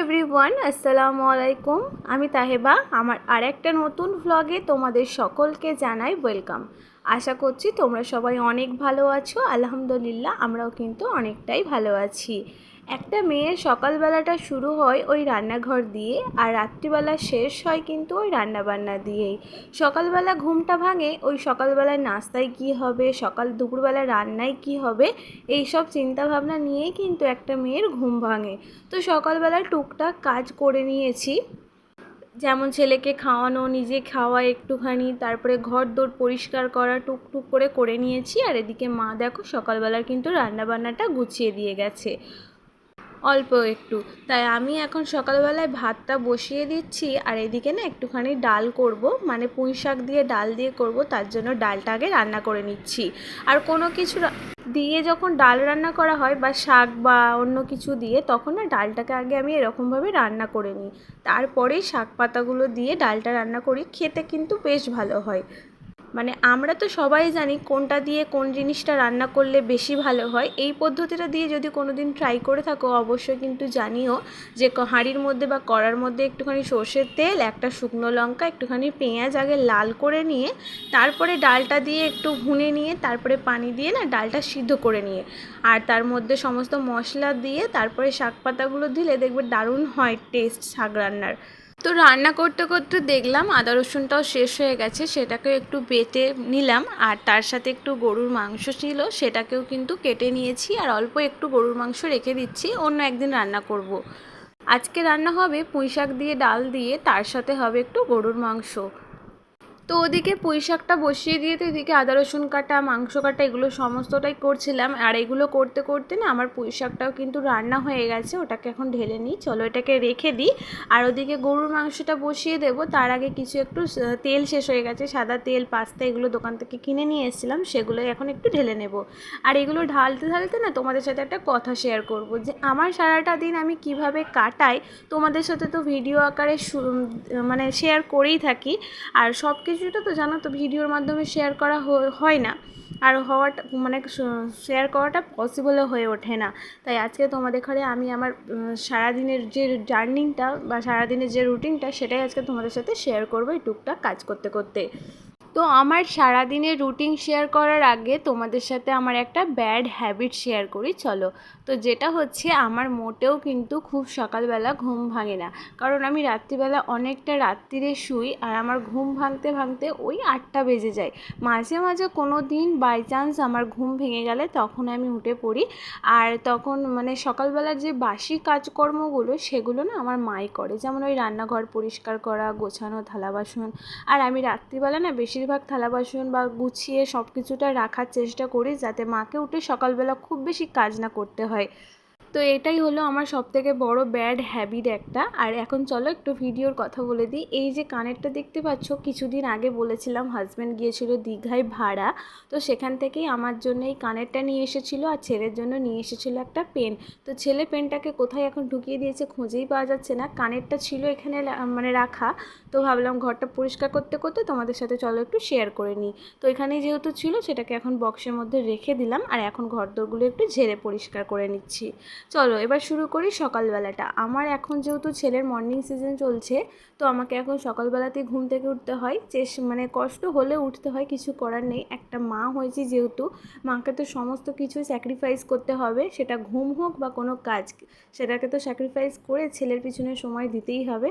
Everyone আসসালামু আলাইকুম আমি তাহেবা, আমার আর একটা নতুন ভ্লগে তোমাদের সকলকে জানাই ওয়েলকাম আশা করছি তোমরা সবাই অনেক ভালো আছো। আলহামদুলিল্লাহ, আমরাও কিন্তু অনেকটাই ভালো আছি। একটা মেয়ের সকালবেলাটা শুরু হয় ওই রান্নাঘর দিয়ে আর রাত্রিবেলা শেষ হয় কিন্তু ওই রান্নাবান্না দিয়েই। সকালবেলা ঘুমটা ভাঙে, ওই সকালবেলায় নাস্তায় কী হবে, সকাল দুপুরবেলা রান্নায় কী হবে এই সব চিন্তাভাবনা নিয়েই কিন্তু একটা মেয়ের ঘুম ভাঙে। তো সকালবেলা টুকটাক কাজ করে নিয়েছি। যেমন ছেলেকে খাওয়ানো, নিজে খাওয়া একটুখানি, তারপরে ঘর দোর পরিষ্কার করা, টুকটুক করে করে নিয়েছি। আর এদিকে মা দেখো সকালবেলার কিন্তু রান্নাবান্নাটা গুছিয়ে দিয়ে গেছে। অল্প একটু। তাই আমি এখন সকালবেলায় ভাতটা বসিয়ে দিচ্ছি আর এদিকে না একটুখানি ডাল করব। মানে পুঁই শাক দিয়ে ডাল দিয়ে করব, তার জন্য ডালটা আগে রান্না করে নিচ্ছি। আর কোনো কিছু দিয়ে যখন ডাল রান্না করা হয় বা শাক বা অন্য কিছু দিয়ে, তখন না ডালটাকে আগে আমি এরকমভাবে রান্না করে নিই। তারপরেই শাক পাতাগুলো দিয়ে ডালটা রান্না করি, খেতে কিন্তু বেশ ভালো হয়। মানে আমরা তো সবাই জানি কোনটা দিয়ে কোন জিনিসটা রান্না করলে বেশি ভালো হয়। এই পদ্ধতিটা দিয়ে যদি কোনো দিন ট্রাই করে থাকো, অবশ্যই কিন্তু জানিও যে হাঁড়ির মধ্যে বা কড়ার মধ্যে একটুখানি সর্ষের তেল, একটা শুকনো লঙ্কা, একটুখানি পেঁয়াজ আগে লাল করে নিয়ে, তারপরে ডালটা দিয়ে একটু ভুনে নিয়ে, তারপরে পানি দিয়ে না ডালটা সিদ্ধ করে নিয়ে, আর তার মধ্যে সমস্ত মশলা দিয়ে তারপরে শাক পাতাগুলো দিলে দেখবে দারুণ হয় টেস্ট শাক রান্নার। তো রান্না করতে করতে দেখলাম আদা রসুনটাও শেষ হয়ে গেছে সেটাকে একটু বেটে নিলাম। আর তার সাথে একটু গরুর মাংস ছিল, সেটাকেও কিন্তু কেটে নিয়েছি। আর অল্প একটু গরুর মাংস রেখে দিচ্ছি, অন্য একদিন রান্না করব। আজকে রান্না হবে পুঁই শাক দিয়ে, ডাল দিয়ে, তার সাথে হবে একটু গরুর মাংস। তো ওদিকে পুঁই শাকটা বসিয়ে দিয়ে তো এদিকে আদা, রসুন কাটা, মাংস কাটা এগুলো সমস্তটাই করছিলাম। আর এগুলো করতে করতে না আমার পুঁই শাকটাও কিন্তু রান্না হয়ে গেছে, ওটাকে এখন ঢেলে নিই। চলো এটাকে রেখে দিই। আর ওদিকে গরুর মাংসটা বসিয়ে দেবো। তার আগে কিছু একটু তেল শেষ হয়ে গেছে। সাদা তেল, পাস্তা এগুলো দোকান থেকে কিনে নিয়ে এসেছিলাম, সেগুলো এখন একটু ঢেলে নেব। আর এগুলো ঢালতে ঢালতে না তোমাদের সাথে একটা কথা শেয়ার করব যে, আমার সারাটা দিন আমি কীভাবে কাটাই, তোমাদের সাথে তো ভিডিও আকারে মানে শেয়ার করেই থাকি। আর সব কিছুটা তো জানো তো, ভিডিওর মাধ্যমে শেয়ার করা হয় না। আর হওয়াটা মানে শেয়ার করাটা পসিবলও হয়ে ওঠে না। তাই আজকে তোমাদের ঘরে আমি আমার সারাদিনের যে জার্নিংটা বা সারাদিনের যে রুটিনটা সেটাই আজকে তোমাদের সাথে শেয়ার করব এই টুকটাক কাজ করতে করতে। তো আমার সারাদিনের রুটিন শেয়ার করার আগে তোমাদের সাথে আমার একটা ব্যাড হ্যাবিট শেয়ার করি, চলো। তো যেটা হচ্ছে, আমার মোটেও কিন্তু খুব সকালবেলা ঘুম ভাঙে না। কারণ আমি রাত্রিবেলা অনেকটা রাত্রিরে শুই আর আমার ঘুম ভাঙতে ভাঙতে ওই আটটা বেজে যায়। মাঝে মাঝে কোনো দিন বাই চান্স আমার ঘুম ভেঙে গেলে তখন আমি উঠে পড়ি। আর তখন মানে সকালবেলার যে বাসি কাজকর্মগুলো, সেগুলো না আমার মাই করে। যেমন ওই রান্নাঘর পরিষ্কার করা, গোছানো থালা বাসন আর আমি রাত্রিবেলা না বেশিরভাগ থালা বাসন বা গুছিয়ে সব কিছুটা রাখার চেষ্টা করি যাতে মাকে উঠে সকালবেলা খুব বেশি কাজ না করতে হয়। তো এটাই হলো আমার সবথেকে বড় ব্যাড হ্যাবিট একটা। আর এখন চলো একটু ভিডিওর কথা বলে দিই। এই যে কানেরটা দেখতে পাচ্ছ, কিছুদিন আগে বলেছিলাম হাজব্যান্ড গিয়েছিল দীঘায় ভাড়া। তো সেখান থেকেই আমার জন্য এই কানেরটা নিয়ে এসেছিল আর ছেলের জন্য নিয়ে এসেছিল একটা পেন তো ছেলে পেনটাকে কোথায় এখন ঢুকিয়ে দিয়েছে খুঁজেই পাওয়া যাচ্ছে না। কানেরটা ছিল এখানে মানে রাখা। তো ভাবলাম ঘরটা পরিষ্কার করতে করতে তোমাদের সাথে চলো একটু শেয়ার করে নিই। তো এখানে যেহেতু ছিল, সেটাকে এখন বক্সের মধ্যে রেখে দিলাম। আর এখন ঘরদোরগুলো একটু ঝেড়ে পরিষ্কার করে নিচ্ছি। চলো এবার শুরু করি সকালবেলাটা। আমার এখন যেহেতু ছেলের মর্নিং সিজন চলছে, তো আমাকে এখন সকালবেলাতেই ঘুম থেকে উঠতে হয়। চেষ মানে কষ্ট হলে উঠতে হয়, কিছু করার নেই। একটা মা হয়েছি যেহেতু, মাকে তো সমস্ত কিছু স্যাক্রিফাইস করতে হবে। সেটা ঘুম হোক বা কোনো কাজ, সেটাকে তো স্যাক্রিফাইস করে ছেলের পিছনে সময় দিতেই হবে।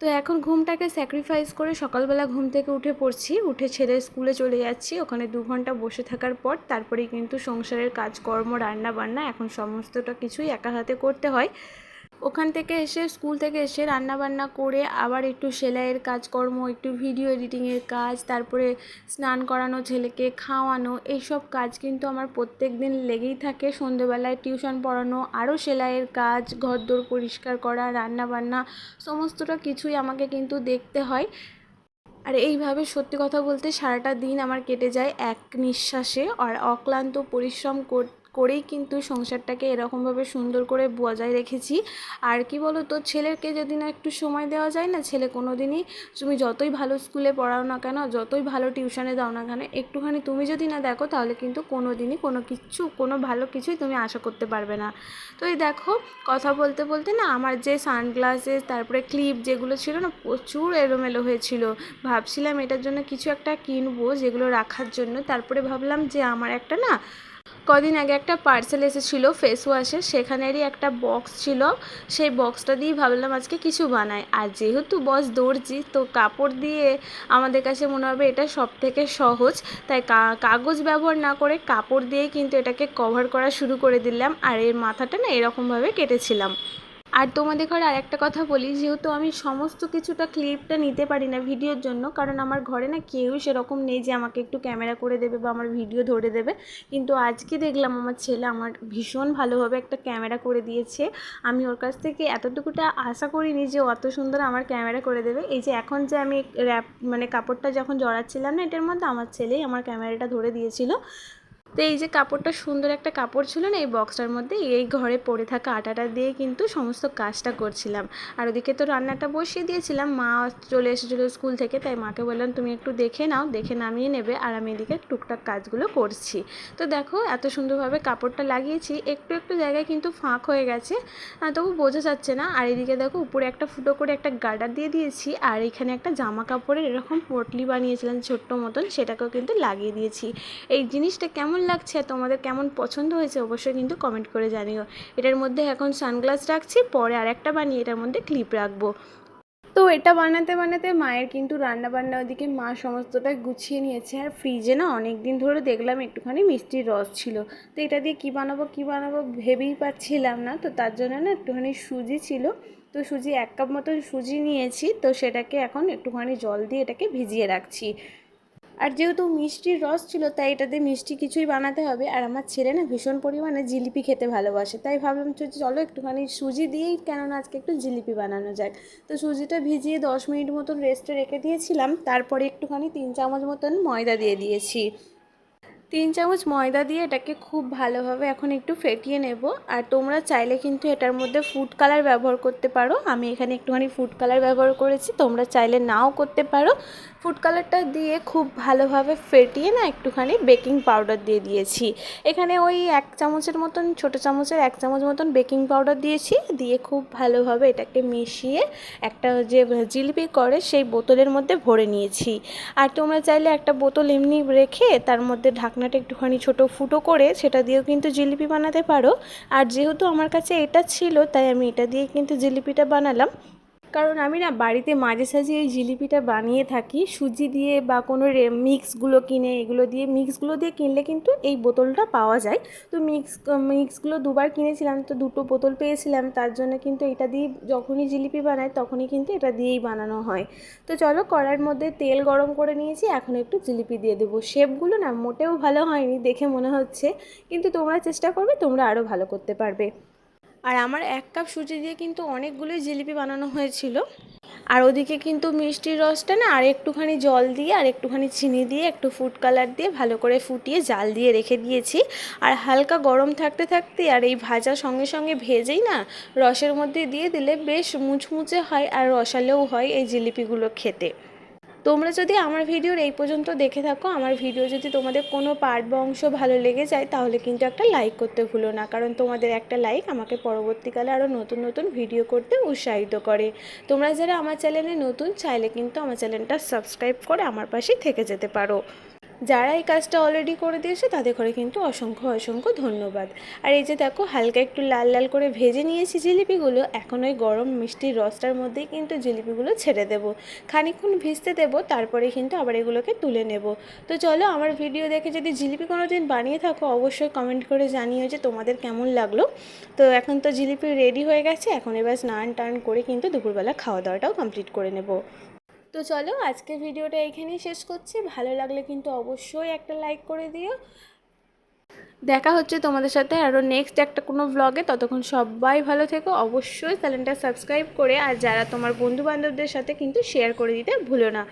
তো এখন ঘুমটাকে স্যাক্রিফাইস করে সকালবেলা ঘুম থেকে উঠে পড়ছি। উঠে ছেলে স্কুলে চলে যাচ্ছি। ওখানে দু ঘণ্টা বসে থাকার পর তারপরেই কিন্তু সংসারের কাজকর্ম রান্না বান্না এখন সমস্তটা কিছুই একা হাতে করতে হয়। ওখান থেকে এসে, স্কুল থেকে এসে রান্না বান্না করে আবার একটু সেলাইয়ের কাজকর্ম, একটু ভিডিও এডিটিংয়ের কাজ, তারপরে স্নান করানো, ছেলেকে খাওয়ানো, এইসব কাজ কিন্তু আমার প্রত্যেক দিন লেগেই থাকে। সন্ধেবেলায় টিউশন পড়ানো, আরও সেলাইয়ের কাজ, ঘরদোর পরিষ্কার করা রান্না বান্না সমস্তটা কিছুই আমাকে কিন্তু দেখতে হয়। আর এইভাবে সত্যি কথা বলতে সারাটা দিন আমার কেটে যায় এক নিঃশ্বাসে। আর অক্লান্ত পরিশ্রম কর- করেই কিন্তু সংসারটাকে এরকমভাবে সুন্দর করে বজায় রেখেছি। আর কি বলো তো ছেলেকে যদি না একটু সময় দেওয়া যায় না, ছেলে কোনো দিনই তুমি যতই ভালো স্কুলে পড়াও না কেন, যতই ভালো টিউশনে দাও না কেন, একটুখানি তুমি যদি না দেখো, তাহলে কিন্তু কোনো দিনই কোনো কিচ্ছু কোনো ভালো কিছুই তুমি আশা করতে পারবে না। তো এই দেখো, কথা বলতে বলতে না আমার যে সানগ্লাসেস তারপরে ক্লিপ যেগুলো ছিল না, প্রচুর এলোমেলো হয়েছিল। ভাবছিলাম এটার জন্য কিছু একটা কিনবো যেগুলো রাখার জন্য। তারপরে ভাবলাম যে আমার একটা না কদিন আগে একটা পার্সেল এসেছিল ফেস ওয়াশের সেখানেরই একটা বক্স ছিল। সেই বক্সটা দিয়েই ভাবলাম আজকে কিছু বানাই। আর যেহেতু বস দর্জি, তো কাপড় দিয়ে আমাদের কাছে মনে হবে এটা সব থেকে সহজ। তাই কাগজ ব্যবহার না করে কাপড় দিয়ে কিন্তু এটাকে কভার করা শুরু করে দিলাম। আর এর মাথাটা না এরকমভাবে কেটেছিলাম। আর তোমাদের ঘরে আর একটা কথা বলি, যেহেতু আমি সমস্ত কিছুটা ক্লিপটা নিতে পারি না ভিডিওর জন্য, কারণ আমার ঘরে না কেউ সেরকম নেই যে আমাকে একটু ক্যামেরা করে দেবে বা আমার ভিডিও ধরে দেবে। কিন্তু আজকে দেখলাম আমার ছেলে আমার ভীষণ ভালোভাবে একটা ক্যামেরা করে দিয়েছে। আমি ওর কাছ থেকে এতটুকুটা আশা করিনি যে অত সুন্দর আমার ক্যামেরা করে দেবে। এই যে এখন যে আমি র্যাপ মানে কাপড়টা যখন জড়াচ্ছিলাম না, এটার মধ্যে আমার ছেলেই আমার ক্যামেরাটা ধরে দিয়েছিল। তো এই যে কাপড়টা সুন্দর একটা কাপড় ছিল না, এই বক্সটার মধ্যে এই ঘরে পড়ে থাকা আটাটা দিয়ে কিন্তু সমস্ত কাজটা করছিলাম। আর ওদিকে তো রান্নাটা বসিয়ে দিয়েছিলাম, মা চলে এসেছিল স্কুল থেকে, তাই মাকে বললাম, তুমি একটু দেখে নাও, দেখে নামিয়ে নেবে, আর আমি এদিকে টুকটাক কাজগুলো করছি। তো দেখো, এত সুন্দরভাবে কাপড়টা লাগিয়েছি, একটু একটু জায়গায় কিন্তু ফাঁক হয়ে গেছে তবু বোঝা যাচ্ছে না। আর এদিকে দেখো, উপরে একটা ফুটো করে একটা গার্ডার দিয়ে দিয়েছি, আর এখানে একটা জামা কাপড়ের এরকম পটলি বানিয়েছিলাম ছোট্ট মতন, সেটাকেও কিন্তু লাগিয়ে দিয়েছি। এই জিনিসটা কেমন কেমন লাগছে, তোমাদের কেমন পছন্দ হয়েছে অবশ্যই কিন্তু কমেন্ট করে জানিও। এটার মধ্যে এখন সানগ্লাস রাখছি, পরে আর একটা বানিয়ে এটার মধ্যে ক্লিপ রাখব। তো এটা বানাতে বানাতে মায়ের কিন্তু রান্না বান্না ওদিকে মা সমস্তটা গুছিয়ে নিয়েছে, আর ফ্রিজে না অনেক দিন ধরে দেখলাম একটুখানি মিষ্টির রস ছিল। তো এটা দিয়ে কী বানাবো কী বানাবো ভেবেই পাচ্ছিলাম না, তো তার জন্য না একটুখানি সুজি ছিল। তো সুজি এক কাপ মতো সুজি নিয়েছি, তো সেটাকে এখন একটুখানি জল দিয়ে এটাকে ভিজিয়ে রাখছি। আর যেহেতু মিষ্টির রস ছিল, তাই এটাতে মিষ্টি কিছুই বানাতে হবে। আর আমার ছেলে না ভীষণ পরিমাণে জিলিপি খেতে ভালোবাসে। তাই ভাবলাম চলছে চলো একটুখানি সুজি দিয়েই কেননা আজকে একটু জিলিপি বানানো যায় তো সুজিটা ভিজিয়ে দশ মিনিট মতন রেস্টে রেখে দিয়েছিলাম। তারপরে একটুখানি তিন চামচ মতন ময়দা দিয়ে দিয়েছি। তিন চামচ ময়দা দিয়ে এটাকে খুব ভালোভাবে এখন একটু ফেটিয়ে নেব। আর তোমরা চাইলে কিন্তু এটার মধ্যে ফুড কালার ব্যবহার করতে পারো। আমি এখানে একটুখানি ফুড কালার ব্যবহার করেছি, তোমরা চাইলে নাও করতে পারো। ফুড কালারটা দিয়ে খুব ভালোভাবে ফেটিয়ে না একটুখানি বেকিং পাউডার দিয়ে দিয়েছি। এখানে ওই এক চামচের মতন, ছোটো চামচের এক চামচ মতন বেকিং পাউডার দিয়েছি। দিয়ে খুব ভালোভাবে এটাকে মিশিয়ে একটা যে জিলিপি করে সেই বোতলের মধ্যে ভরে নিয়েছি। আর তোমরা চাইলে একটা বোতল এমনি রেখে তার মধ্যে ঢাকনাটা একটুখানি ছোট ফুটো করে সেটা দিয়েও কিন্তু জিলিপি বানাতে পারো। আর যেহেতু আমার কাছে এটা ছিল, তাই আমি এটা দিয়ে কিন্তু জিলিপিটা বানালাম। কারণ আমি না বাড়িতে মাঝে সাঝে এই জিলিপিটা বানিয়ে থাকি, সুজি দিয়ে বা কোনো মিক্সগুলো কিনে এগুলো দিয়ে, মিক্সগুলো দিয়ে কিনলে কিন্তু এই বোতলটা পাওয়া যায়। তো মিক্স, মিক্সগুলো দুবার কিনেছিলাম, তো দুটো বোতল পেয়েছিলাম, তার জন্য কিন্তু এটা দিয়ে যখনই জিলিপি বানাই তখনই কিন্তু এটা দিয়েই বানানো হয়। তো চলো কড়ার মধ্যে তেল গরম করে নিয়েছি, এখন একটু জিলিপি দিয়ে দেবো। শেপগুলো না মোটেও ভালো হয়নি দেখে মনে হচ্ছে, কিন্তু তোমরা চেষ্টা করবে তোমরা আরও ভালো করতে পারবে। আর আমার এক কাপ সুজি দিয়ে কিন্তু অনেকগুলোই জিলিপি বানানো হয়েছিল। আর ওদিকে কিন্তু মিষ্টির রসটা না আর একটুখানি জল দিয়ে আর একটুখানি চিনি দিয়ে, একটু ফুড কালার দিয়ে ভালো করে ফুটিয়ে জাল দিয়ে রেখে দিয়েছি। আর হালকা গরম থাকতে থাকতে আর এই ভাজা সঙ্গে সঙ্গে ভেজেই না রসের মধ্যে দিয়ে দিলে বেশ মুচমুচে হয় আর রসালেও হয় এই জিলিপিগুলো খেতে। তোমরা যদি আমার ভিডিওর এই পর্যন্ত দেখে থাকো, আমার ভিডিও যদি তোমাদের কোনো পার্ট বা অংশ ভালো লেগে যায়, তাহলে কিন্তু একটা লাইক করতে ভুলো না, কারণ তোমাদের একটা লাইক আমাকে পরবর্তীকালে আরও নতুন নতুন ভিডিও করতে উৎসাহিত করে। তোমরা যারা আমার চ্যানেলে নতুন, চাইলে কিন্তু আমার চ্যানেলটা সাবস্ক্রাইব করে আমার পাশেই থেকে যেতে পারো। যারা এই কাজটা অলরেডি করে দিয়েছে, তাদের ঘরে কিন্তু অসংখ্য অসংখ্য ধন্যবাদ। আর এই যে দেখো, হালকা একটু লাল লাল করে ভেজে নিয়েছি জিলিপিগুলো, এখন ওই গরম মিষ্টির রসটার মধ্যেই কিন্তু জিলিপিগুলো ছেড়ে দেব। খানিক্ষণ ভিজতে দেবো, তারপরে কিন্তু আবার এগুলোকে তুলে নেব। তো চলো, আমার ভিডিও দেখে যদি জিলিপি কোনো দিন বানিয়ে থাকো, অবশ্যই কমেন্ট করে জানিও যে তোমাদের কেমন লাগল। তো এখন তো জিলিপি রেডি হয়ে গেছে, এখন এবার স্নান টান করে কিন্তু দুপুরবেলা খাওয়া দাওয়াটাও কমপ্লিট করে নেব। তো চলো আজকের ভিডিওটা এখানেই শেষ করছি। ভালো লাগলে কিন্তু অবশ্যই একটা লাইক করে দিও। দেখা হচ্ছে তোমাদের সাথে আরও নেক্সট একটা কোনো ব্লগে ততক্ষণ সবাই ভালো থেকো। অবশ্যই চ্যানেলটা সাবস্ক্রাইব করে আর যারা তোমার বন্ধু বান্ধবদের সাথে কিন্তু শেয়ার করে দিতে ভুলো না।